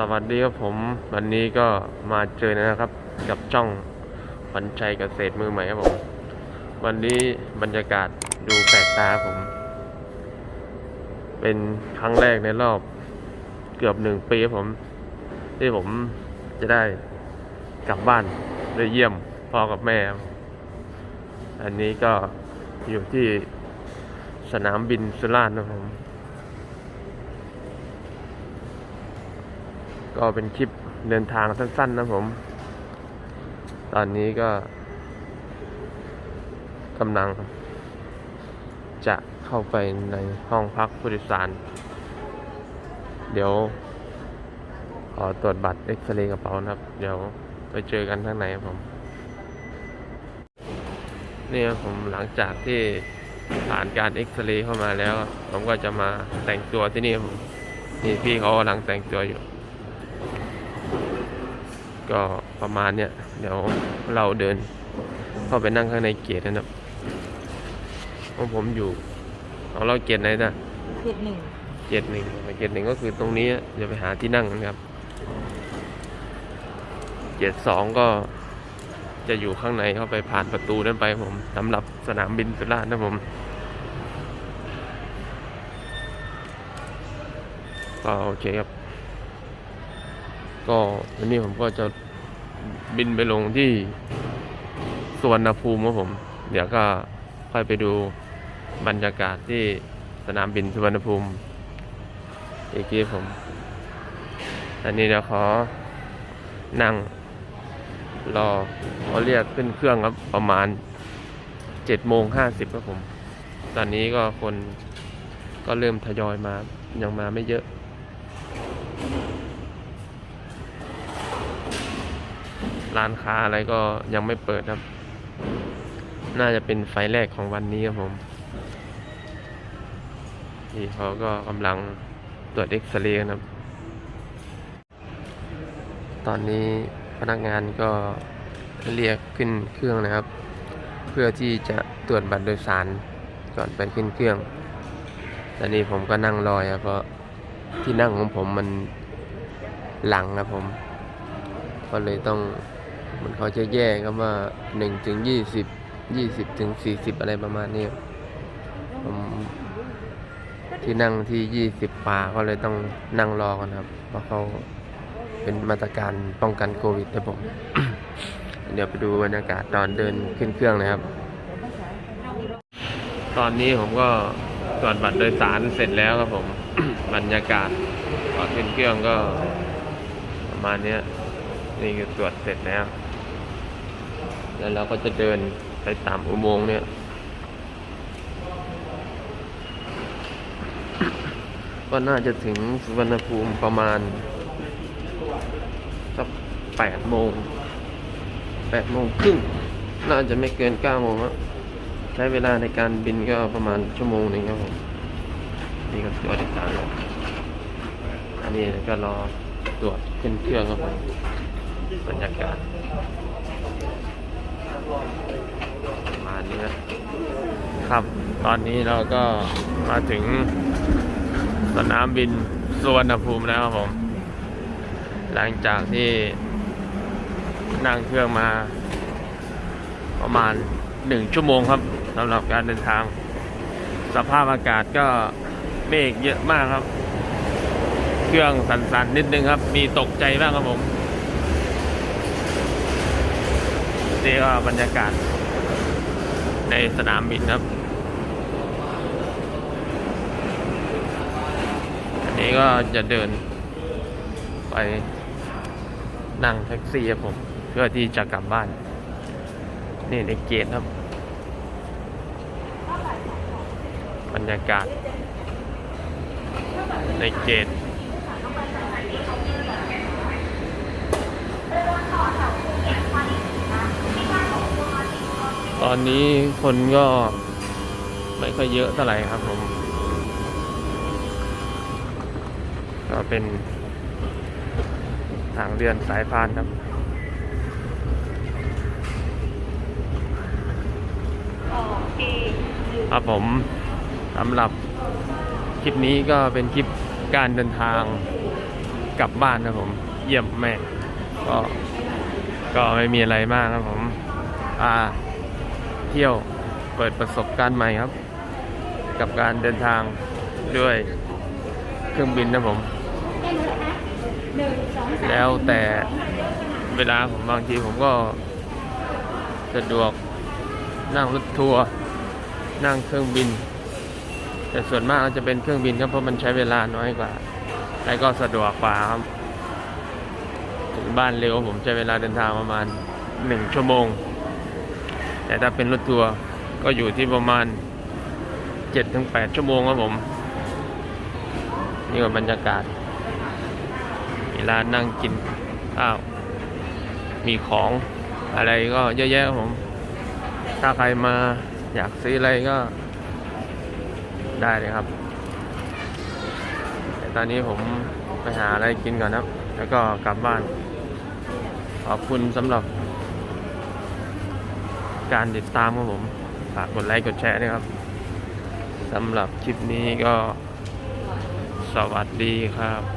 สวัสดีครับผมวันนี้ก็มาเจอนะครับ กับช่องปันชัยเกษตรมือใหม่ครับผม วันนี้บรรยากาศดูแปลกตาผม เป็นครั้งแรกในรอบเกือบหนึ่งปีครับผม ที่ผมจะได้กลับบ้านได้เยี่ยมพ่อกับแม่ อันนี้ก็อยู่ที่สนามบินสุราษฎร์นะครับผม ก็เป็นคลิปเดินทางสั้น ๆ นะผม ตอนนี้ก็กำลัง จะเข้าไปในห้องพักผู้โดยสาร เดี๋ยว ขอตรวจบัตรเอ็กซเรย์กระเป๋านะครับ เดี๋ยวไปเจอกันข้างในครับผม นี่ครับผมหลังจากที่ผ่านการเอ็กซเรย์เข้ามาแล้ว ผมก็จะมาแต่งตัวที่นี่ครับผมนี่พี่เขากำลังแต่งตัวอยู่ ก็ประมาณเนี้ยเดี๋ยวเราเดินเข้าไปนั่งข้างในเกียรตินะครับของผมอยู่ของเราเกียรติไหนนะเขตหนึ่งเกียรติหนึ่งเกียรติหนึ่งก็คือตรงนี้เดี๋ยวไปหาที่นั่งกันครับเกียรติสองก็จะอยู่ข้างในเข้าไปผ่านประตูนั้นไปผมสำหรับสนามบินสุราษฎร์นะผมก็โอเคครับ ก็วันนี้ผมก็จะบินไปลงที่สวนภูมิครับผม เดี๋ยวก็ค่อยไปดูบรรยากาศที่สนามบินสุวรรณภูมิอีกทีผม อันนี้เดี๋ยวขอนั่งรอเขาเรียกขึ้นเครื่องครับประมาณเจ็ดโมงห้าสิบครับผม ตอนนี้ก็คนก็เริ่มทยอยมา ยังมาไม่เยอะ ร้านค้าอะไรก็ยังไม่เปิดครับ น่าจะเป็นไฟแรกของวันนี้ครับผมที่เขาก็กำลังตรวจเอ็กซเรย์ครับ ตอนนี้พนักงานก็เรียกขึ้นเครื่องนะครับ เพื่อที่จะตรวจบัตรโดยสารก่อนไปขึ้นเครื่องตอนนี้ผมก็นั่งรอครับเพราะที่นั่งของผมมันหลังครับผม ก็เลยต้อง มันเขาจะแยกกันว่าหนึ่งถึงยี่สิบยี่สิบถึงสี่สิบอะไรประมาณนี้ที่นั่งที่ยี่สิบปาก็เลยต้องนั่งรอกันครับ เพราะเขาเป็นมาตรการป้องกันโควิดนะผม เดี๋ยวไปดูบรรยากาศตอนเดินขึ้นเครื่องนะครับ ตอนนี้ผมก็ตรวจบัตรโดยสารเสร็จแล้วครับผม บรรยากาศก่อนขึ้นเครื่องก็ประมาณนี้ นี่คือตรวจเสร็จแล้ว แล้วเราก็จะเดินไปตามอุโมงค์เนี่ย ก็น่าจะถึงสุวรรณภูมิประมาณสักแปดโมงแปดโมงครึ่งน่าจะไม่เกินเก้าโมงครับใช้เวลาในการบินก็ประมาณชั่วโมงหนึ่งครับผมนี่ก็ตัวที่สามแล้วอันนี้ก็รอตรวจขึ้นเครื่องครับผม บรรยากาศมาณนี้นะครับ ตอนนี้เราก็มาถึงสนามบินสุวรรณภูมิแล้วครับผม หลังจากที่นั่งเครื่องมา ประมาณหนึ่งชั่วโมงครับสำหรับการเดินทาง สภาพอากาศก็เมฆเยอะมากครับ เครื่องสั่นๆนิดนึงครับ มีตกใจบ้างครับผม นี่ก็บรรยากาศในสนามบินครับ อันนี้ก็จะเดินไปนั่งแท็กซี่ครับผม เพื่อที่จะกลับบ้าน นี่ในเกตครับ บรรยากาศ ในเกต อนนี้คนก็ไม่ค่อยเยอะเท่าไหร่ครับผม ก็เป็นทางเลื่อนสายพานครับครับผมสำหรับคลิปนี้ก็เป็นคลิปการเดินทางกลับบ้านครับผม เยี่ยมแม่ก็ก็ไม่มีอะไรมากครับผม อ่า เที่ยวเปิดประสบการณ์ใหม่ครับ กับการเดินทางด้วยเครื่องบินนะผม แล้วแต่เวลาผมบางทีผมก็สะดวกนั่งรถทัวร์นั่งเครื่องบิน แต่ส่วนมากจะเป็นเครื่องบินครับเพราะมันใช้เวลาน้อยกว่า และก็สะดวกกว่าครับถึงบ้านเร็วผมใช้เวลาเดินทางประมาณหนึ่งชั่วโมง แต่ถ้าเป็นรถทัวร์ก็อยู่ที่ประมาณเจ็ดถึงแปดชั่วโมงครับผม นี่ก็บรรยากาศ มีร้านนั่งกินข้าว มีของอะไรก็เยอะแยะครับผม ถ้าใครมาอยากซื้ออะไรก็ได้เลยครับ แต่ตอนนี้ผมไปหาอะไรกินก่อนครับ แล้วก็กลับบ้าน ขอบคุณสำหรับ การติดตามครับผมฝากกดไลค์กดแชร์ด้วยครับสำหรับคลิปนี้ก็สวัสดีครับ